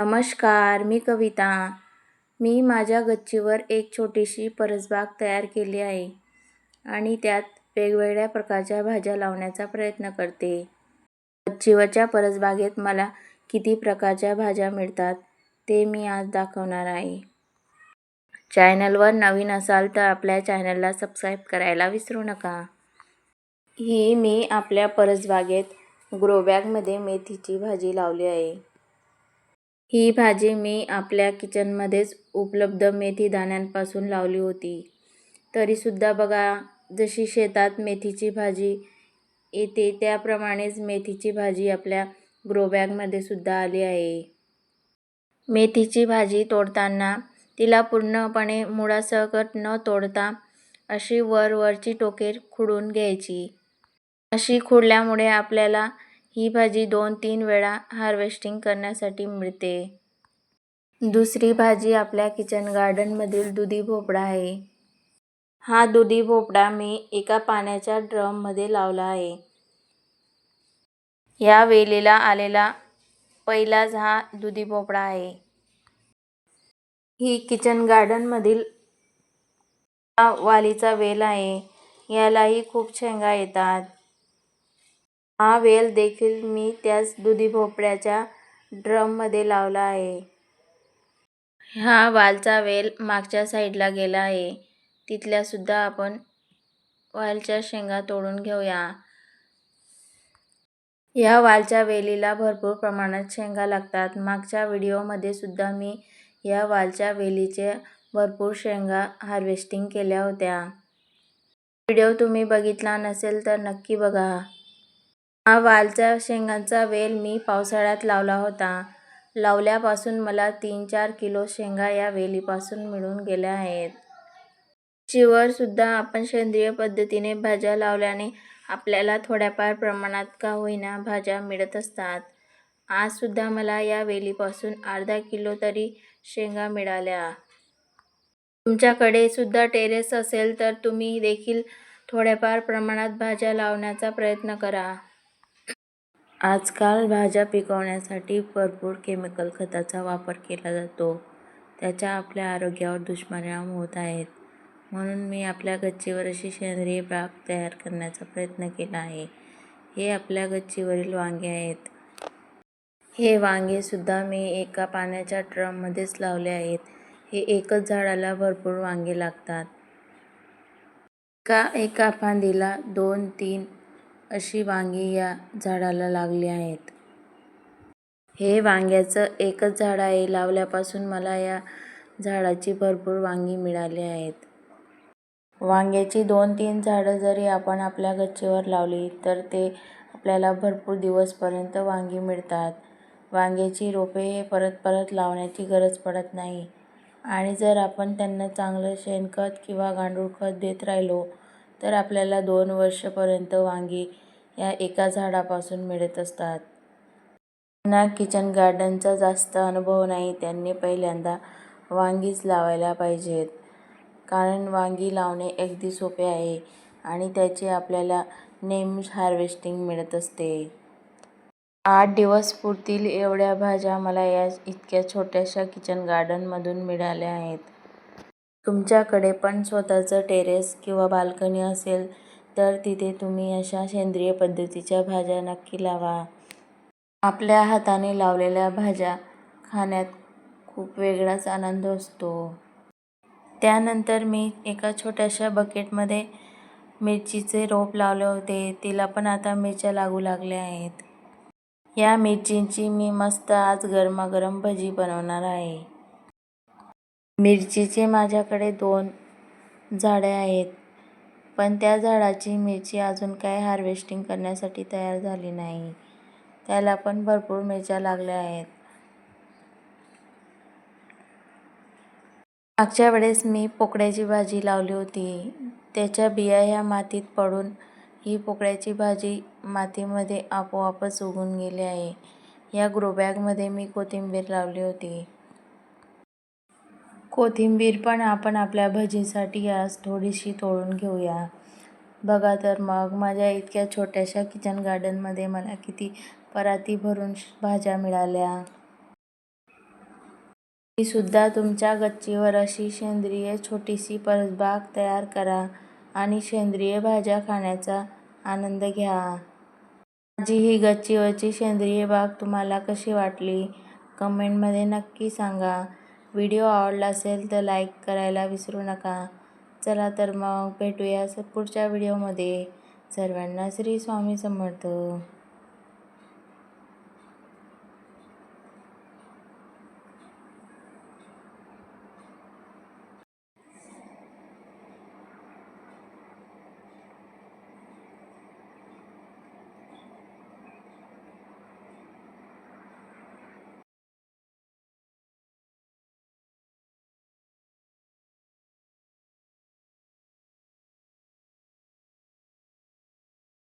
नमस्कार मी कविता. मी माझ्या गच्चीवर एक छोटीशी परसबाग तयार केली आहे आणि त्यात वेगवेगळ्या प्रकारच्या भाज्या लावण्याचा प्रयत्न करते. गच्चीवरच्या परसबागेत मला किती प्रकारच्या भाज्या मिळतात ते मी आज दाखवणार आहे. चॅनलवर नवीन असाल तर आपल्या चॅनलला सबस्क्राईब करायला विसरू नका. ही मी आपल्या परसबागेत ग्रोबॅगमध्ये मेथीची भाजी लावली आहे. ही भाजी मी आपल्या किचनमध्येच उपलब्ध मेथी दाण्यांपासून लावली होती. तरीसुद्धा बघा जशी शेतात मेथीची भाजी येते त्याप्रमाणेच मेथीची भाजी आपल्या ग्रोबॅगमध्ये सुद्धा आली आहे. मेथीची भाजी तोडताना तिला पूर्णपणे मुळासकट न तोडता अशी वरवरची टोके खुडून घ्यायची. अशी खुडल्यामुळे आपल्याला ही भाजी दोन तीन वेळा हार्वेस्टिंग करण्यासाठी मिळते. दुसरी भाजी आपल्या किचन गार्डनमधील दुधी भोपळा आहे. हा दुधी भोपळा मी एका पाण्याच्या ड्रममध्ये लावला आहे. या वेलीला आलेला पहिलाच हा दुधी भोपळा आहे. ही किचन गार्डनमधील वालीचा वेल आहे. यालाही खूप शेंगा येतात. हा वेल देखील मी त्याच दुधी भोपळ्याच्या ड्रममध्ये लावला आहे. हा वालचा वेल मागच्या साईडला गेला आहे. तिथल्यासुद्धा आपण वालच्या शेंगा तोडून घेऊया. या वालच्या वेलीला भरपूर प्रमाणात शेंगा लागतात. मागच्या व्हिडिओमध्ये सुद्धा मी या वालच्या वेलीचे भरपूर शेंगा हार्वेस्टिंग केल्या होत्या. व्हिडिओ तुम्ही बघितला नसेल तर नक्की बघा. हा वालच्या शेंगांचा वेल मी पावसाळ्यात लावला होता. लावल्यापासून मला तीन चार किलो शेंगा या वेलीपासून मिळून गेल्या आहेत. शिवरसुद्धा आपण सेंद्रिय पद्धतीने भाज्या लावल्याने आपल्याला थोड्याफार प्रमाणात का होईना भाज्या मिळत असतात. आज सुद्धा मला या वेलीपासून अर्धा किलो तरी शेंगा मिळाल्या. तुमच्याकडे सुद्धा टेरेस असेल तर तुम्ही देखील थोड्याफार प्रमाणात भाज्या लावण्याचा प्रयत्न करा. आजकाल भाज्या पिकवण्यासाठी भरपूर केमिकल खताचा वापर केला जातो. त्याच्या आपल्या आरोग्यावर दुष्परिणाम होत आहेत. म्हणून मी आपल्या गच्चीवर अशी सेंद्रिय बाग तयार करण्याचा प्रयत्न केला आहे. हे आपल्या गच्चीवरील वांगे आहेत. हे वांगेसुद्धा मी एका पाण्याच्या ड्रममध्येच लावले आहेत. हे एकच झाडाला भरपूर वांगे लागतात. का एका फांदीला दोन तीन अशी वांगी या झाडाला लागली आहेत. हे वांग्याचं एकच झाड आहे. लावल्यापासून मला या झाडाची भरपूर वांगी मिळाली आहेत. वांग्याची दोन तीन झाडं जरी आपण आपल्या गच्चीवर लावली तर ते आपल्याला भरपूर दिवसपर्यंत वांगी मिळतात. वांग्याची रोपे हे परत परत लावण्याची गरज पडत नाही. आणि जर आपण त्यांना चांगलं शेणखत किंवा गांडूळ खत देत राहिलो तर आपल्याला दोन वर्षपर्यंत वांगी या एका झाडापासून मिळत असतात. त्यांना किचन गार्डनचा जास्त अनुभव नाही त्यांनी पहिल्यांदा वांगीच लावायला पाहिजेत. कारण वांगी लावणे अगदी सोपे आहे आणि त्याची आपल्याला नेहमीच हार्वेस्टिंग मिळत असते. आठ दिवस पुरतील एवढ्या भाज्या मला या इतक्या छोट्याशा किचन गार्डनमधून मिळाल्या आहेत. तुमच्याकडे पण स्वतःचं टेरेस किंवा बाल्कनी असेल तर तिथे तुम्ही अशा सेंद्रिय पद्धतीच्या भाज्या नक्की लावा. आपल्या हाताने लावलेल्या भाज्या खाण्यात खूप वेगळाच आनंद असतो. त्यानंतर मी एका छोट्याशा बकेटमध्ये मिरचीचे रोप लावले होते तिला पण आता मिरच्या लागू लागल्या आहेत. या मिरचींची मी मस्त आज गरमागरम भजी बनवणार आहे. मिरचीचे माझ्याकडे दोन झाडे आहेत पण त्या झाडाची मिरची अजून काय हार्वेस्टिंग करण्यासाठी तयार झाली नाही. त्याला पण भरपूर मिरच्या लागल्या आहेत. मागच्या वेळेस मी पोकळ्याची भाजी लावली होती. त्याच्या बिया ह्या मातीत पडून ही पोकळ्याची भाजी मातीमध्ये आपोआपच उगून गेली आहे. या ग्रोबॅगमध्ये मी कोथिंबीर लावली होती. कोथिंबीर पण आपण आपल्या भजीसाठी आज थोडीशी तोडून घेऊया बघा तर मग माझ्या इतक्या छोट्याशा किचन गार्डनमध्ये मला किती पराती भरून भाज्या मिळाल्या सुद्धा तुमच्या गच्चीवर अशी सेंद्रिय छोटीशी परसबाग तयार करा आणि सेंद्रिय भाज्या खाण्याचा आनंद घ्या. माझी ही गच्चीवरची सेंद्रिय बाग तुम्हाला कशी वाटली कमेंटमध्ये नक्की सांगा. व्हिडिओ आवडला असेल तर लाईक करायला विसरू नका. चला तर मग भेटूया पुढच्या व्हिडिओमध्ये. सर्वांना श्री स्वामी समर्थ.